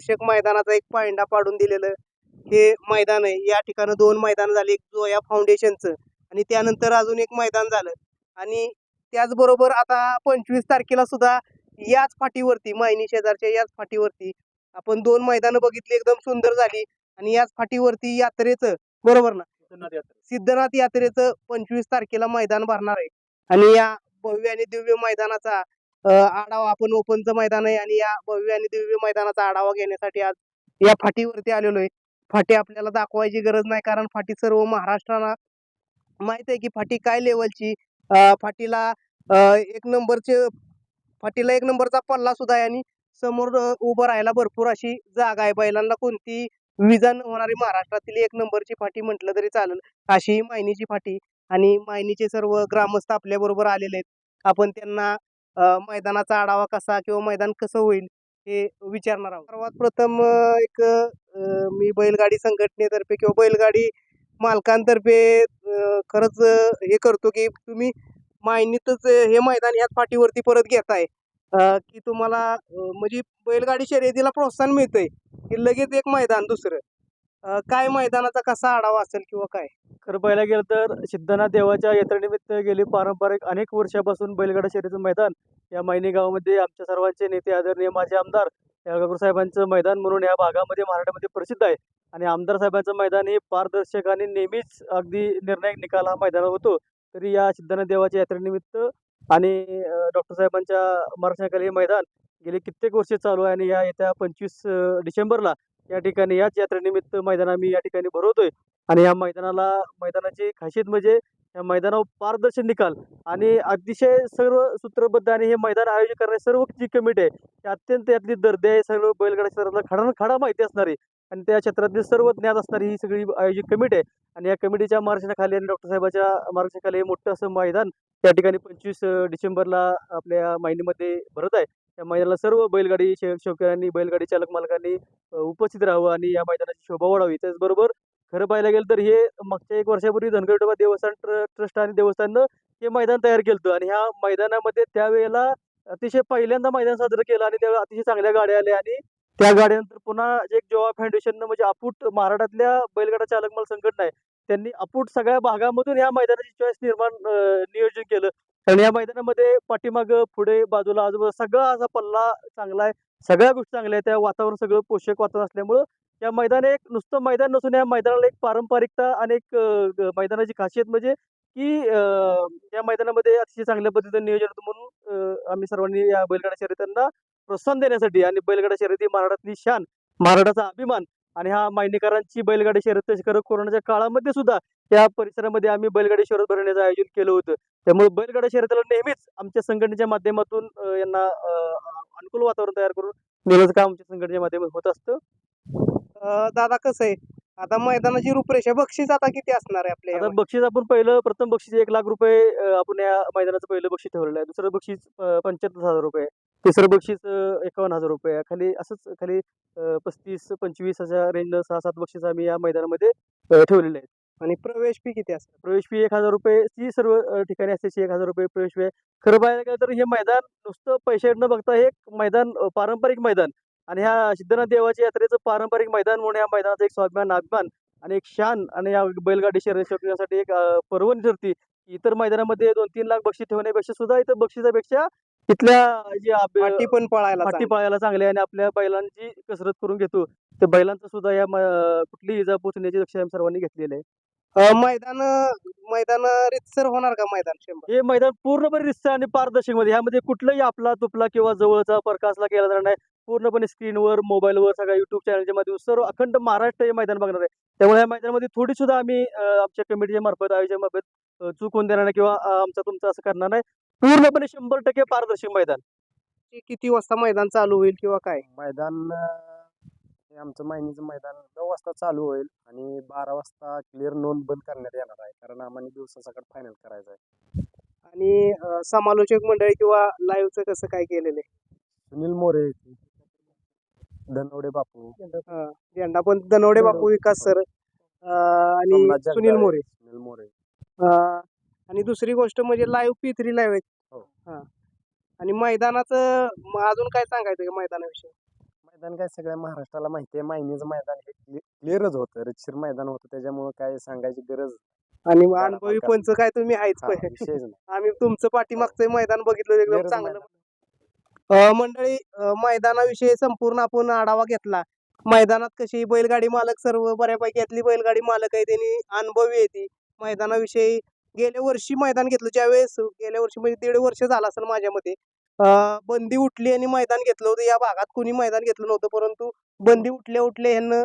पारदर्शक मैदानाचा एक पायंडा पाडून दिलेलं हे मैदान आहे. या ठिकाणी दोन मैदान झाले एक जोया फाउंडेशनचं आणि त्यानंतर अजून एक मैदान झालं. आणि त्याचबरोबर आता पंचवीस तारखेला सुद्धा याच फाटीवरती मायनी शेजारच्या याच फाटीवरती आपण दोन मैदानं बघितली एकदम सुंदर झाली आणि याच फाटीवरती यात्रेचं बरोबर ना? सिद्धनाथ यात्रेचं पंचवीस तारखेला मैदान भरणार आहे. आणि या भव्य आणि दिव्य मैदानाचा आढावा आपण ओपनचं मैदान आहे आणि या भव्य आणि दिव्य मैदानाचा आढावा घेण्यासाठी आज या फाटीवरती आलेलो आहे. फाटी आपल्याला दाखवायची गरज नाही कारण फाटी सर्व महाराष्ट्राला माहीत आहे की फाटी काय लेवलची फाटीला एक नंबरचे फाटीला एक नंबरचा पल्ला सुद्धा आहे आणि समोर उभं राहायला भरपूर अशी जागा आहे. बैलांना कोणती विजा न होणारी महाराष्ट्रातील एक नंबरची फाटी म्हटलं तरी चालेल. अशी ही मायनीची फाटी आणि मायनीचे सर्व ग्रामस्थ आपल्याबरोबर आलेले आहेत. आपण त्यांना मैदानाचा आढावा कसा किंवा मैदान कसं होईल हे विचारणार आहोत. सर्वात प्रथम एक मी बैलगाडी संघटनेतर्फे किंवा बैलगाडी मालकांतर्फे खरंच हे करतो की तुम्ही मायनीतच हे मैदान ह्याच पाठीवरती परत घेताय. की तुम्हाला म्हणजे बैलगाडी शर्यतीला प्रोत्साहन मिळतंय की लगेच एक मैदान दुसरं. काय मैदानाचा कसा आढावा असेल किंवा काय? खरं पाहायला गेलं तर सिद्धनाथ देवाच्या यात्रेनिमित्त गेली पारंपरिक अनेक वर्षापासून बैलगाडा शर्यतीचं मैदान. या मैनी गावामध्ये आमच्या सर्वांचे नेते आदरणीय माजी आमदार या साहेबांचं मैदान म्हणून या भागामध्ये महाराष्ट्रामध्ये प्रसिद्ध आहे. आणि आमदार साहेबांचं मैदान हे पारदर्शक आणि नेहमीच अगदी निर्णायक निकाल हा मैदान होतो. तरी या सिद्धनाथ देवाच्या यात्रेनिमित्त आणि डॉक्टर साहेबांच्या मार्गदर्शनाखाली हे मैदान गेले कित्येक वर्षे चालू आहे आणि या येत्या पंचवीस डिसेंबरला या ठिकाणी याच यात्रेनिमित्त मैदान आम्ही या ठिकाणी भरवतोय. आणि या मैदानाला मैदानाची खासियत म्हणजे या मैदानावर पारदर्शक निकाल आणि अतिशय सर्व सूत्रबद्ध आणि हे मैदान आयोजित करणारी सर्व जी कमिटी आहे ती अत्यंत यातली दर्दी आहे. सर्व बैलगाडा क्षेत्रातला खडा खडा माहिती असणारी आणि त्या क्षेत्रातली सर्व ज्ञान असणारी ही सगळी आयोजित कमिटी आहे. आणि या कमिटीच्या मार्गदर्शनाखाली आणि डॉक्टर साहेबाच्या मार्गदर्शनाखाली हे मोठं असं मैदान त्या ठिकाणी पंचवीस डिसेंबरला आपल्या महिन्यामध्ये भरत आहे. त्या मैदानाला सर्व बैलगाडी शे बैलगाडी चालक मालकांनी उपस्थित राहावं आणि या मैदानाची शोभा वाढावी. त्याचबरोबर खरं पाहायला गेलं तर हे मागच्या एक वर्षापूर्वी धनगरडोबा देवस्थान ट्र ट्रस्ट आणि देवस्थाननं हे मैदान तयार केलं आणि ह्या मैदानामध्ये त्यावेळेला अतिशय पहिल्यांदा मैदान साजरं केलं आणि त्यावेळेला अतिशय चांगल्या गाड्या आल्या आणि त्या गाड्यानंतर पुन्हा जे एक जेव्हा फाउंडेशननं म्हणजे अपूट महाराष्ट्रातल्या बैलगाडा चालक माल संघटना आहे त्यांनी अपूट सगळ्या भागामधून ह्या मैदानाची चॉईस निर्माण नियोजन केलं. आणि या मैदानामध्ये पाठीमागं पुढे बाजूला आजूबाजूला सगळा असा पल्ला चांगला आहे. सगळ्या गोष्टी चांगल्या आहेत. त्या वातावरण सगळं पोषक वातावरण असल्यामुळं या मैदान एक नुसतं मैदान नसून या मैदानाला एक पारंपरिकता आणि एक मैदानाची खासियत म्हणजे की या मैदानामध्ये अतिशय चांगल्या पद्धतीने नियोजन होतं म्हणून आम्ही सर्वांनी या बैलगाडा शर्यतींना प्रोत्साहन देण्यासाठी आणि बैलगाडा शर्यती महाराष्ट्रातली शान महाराष्ट्राचा अभिमान आणि हा मायनेकरांची बैलगाडी शर्यत तशी खरं कोरोनाच्या काळामध्ये सुद्धा त्या परिसरामध्ये आम्ही बैलगाडी शर्यत भरण्याचं आयोजन केलं होतं. त्यामुळे बैलगाडा शर्यतीला नेहमीच आमच्या संघटनेच्या माध्यमातून यांना अनुकूल वातावरण तयार करून नेण्याचं काम आमच्या संघटनेच्या माध्यमातून होत असतं. दादा कसं आहे? आता मैदानाची रूपरेषा बक्षीस आता किती असणार आहे आपल्या? बक्षीस आपण पहिलं प्रथम बक्षीस एक लाख रुपये आपण या मैदानाचं पहिलं बक्षीस ठेवलेलं आहे. दुसरं बक्षीस पंच्याहत्तर हजार रुपये तिसरं बक्षीस एकावन्न हजार रुपये. खाली असंच खाली पस्तीस पंचवीस अशा रेंजनं सहा सात बक्षीस आम्ही या मैदानामध्ये ठेवलेले आहेत. आणि प्रवेश फी किती असणार? प्रवेश फी एक हजार रुपये ती सर्व ठिकाणी असते एक हजार रुपये प्रवेश फी खरं पाहायला गेलं तर हे मैदान नुसतं पैसे न बघता हे एक मैदान पारंपरिक मैदान. आणि ह्या सिद्धनाथ देवाच्या यात्रेचं पारंपरिक मैदान म्हणून या मैदानाचा एक स्वाभिमान अभिमान आणि एक शान आणि या बैलगाडी शर्यत एक पर्वणी ठरती. इतर मैदानामध्ये दोन तीन लाख बक्षीस ठेवण्यापेक्षा सुद्धा इथं बक्षिसापेक्षा तिथल्या जी पण पळायला चांगली. पाळायला चांगले आणि आपल्या बैलांची कसरत करून घेतो. त्या बैलांचं सुद्धा या कुठली इजा पोचण्याची दक्षता सर्वांनी घेतलेली आहे. मैदान मैदान रितसर होणार का मैदान शंभर? हे मैदान पूर्णपणे रिस्त आणि पारदर्शकमध्ये ह्यामध्ये कुठलाही आपला तुपला किंवा जवळचा परकासला केला जाणार नाही. पूर्णपणे स्क्रीनवर मोबाईलवर सगळ्या युट्यूब चॅनलच्या माध्यमातून सर्व अखंड महाराष्ट्र हे मैदान बघणार आहे. त्यामुळे या मैदानामध्ये थोडी सुद्धा आम्ही आमच्या कमिटीच्या मार्फत आयोजनामार्फत अ, चूक होऊन देणार नाही किंवा आमचा तुमचा असं करणार नाही. पूर्णपणे शंभर टक्के पारदर्शक मैदान. किती वाजता मैदान चालू होईल किंवा काय? मैदान हे आमचं मायनीचं मैदान नऊ वाजता चालू होईल आणि बारा वाजता क्लिअर नोंद बंद करण्यात येणार आहे कारण आम्हाला दिवसासकट फायनल करायचं आहे. आणि अ, समालोचक मंडळी किंवा लाईव्हचं कसं काय केलेलं सुनील मोरे धनवडे बापू. आहे झेंडा पण दनवडे बापू विकास सर आणि सोमनाथ सुनील मोरे. सुनील मोरे. अ, आणि दुसरी गोष्ट म्हणजे लाईव्ह पी थ्री लाईव्ह हो. आहे हा. आणि मैदानाचं म- अजून काय सांगायचं का मैदानाविषयी? मैदान काय सगळ्या महाराष्ट्राला माहिती आहे. मायनीचं मैदान हे क्लिअरच होतं. रितशीर मैदान होतं. त्याच्यामुळे काय सांगायची गरज आणि अनुभवी पंच काय तुम्ही आहेच हा, पण. विषयच नाही. आम्ही तुमचं पाठीमागचं मैदान बघितलं एकदम चांगलं. मैदान. अं, मंडळी अं, मैदानाविषयी संपूर्ण आपण आढावा घेतला. मैदानात कशी बैलगाडी मालक सर्व बऱ्यापैकी यातली बैलगाडी मालक आहे त्यांनी अनुभवी आहे ती. मैदानाविषयी गेल्या वर्षी मैदान घेतलं. ज्यावेळेस गेल्या वर्षी म्हणजे दीड वर्ष झालं असेल माझ्या मते. बंदी उठली आणि मैदान घेतलं होतं. या भागात कुणी मैदान घेतलं नव्हतं परंतु बंदी उठल्या उठल्या ह्यानं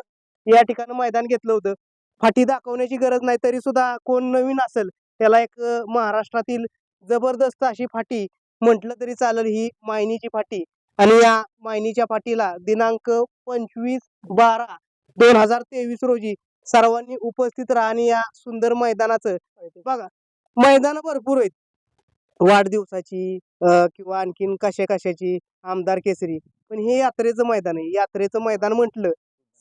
या ठिकाणी मैदान घेतलं होतं. फाटी दाखवण्याची गरज नाही तरी सुद्धा कोण नवीन असेल त्याला एक महाराष्ट्रातील जबरदस्त अशी फाटी म्हटलं तरी चालेल ही मायनीची फाटी. आणि या मायनीच्या फाटीला दिनांक पंचवीस बारा दोन हजार तेवीस रोजी सर्वांनी उपस्थित राहा आणि या सुंदर मैदानाचं बघा मैदान भरपूर आहेत. वाढदिवसाची किंवा आणखीन कशा कशाची आमदार केसरी. पण हे यात्रेचं मैदान आहे. यात्रेचं मैदान म्हटलं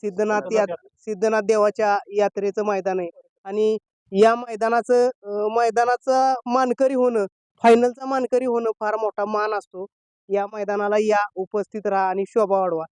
सिद्धनाथ यात सिद्धनाथ देवाच्या यात्रेचं मैदान आहे. आणि या मैदानाचं मैदानाचा मानकरी होणं फायनलचा मानकरी होणं फार मोठा मान असतो. या मैदानाला या उपस्थित राहा आणि शोभा वाढवा.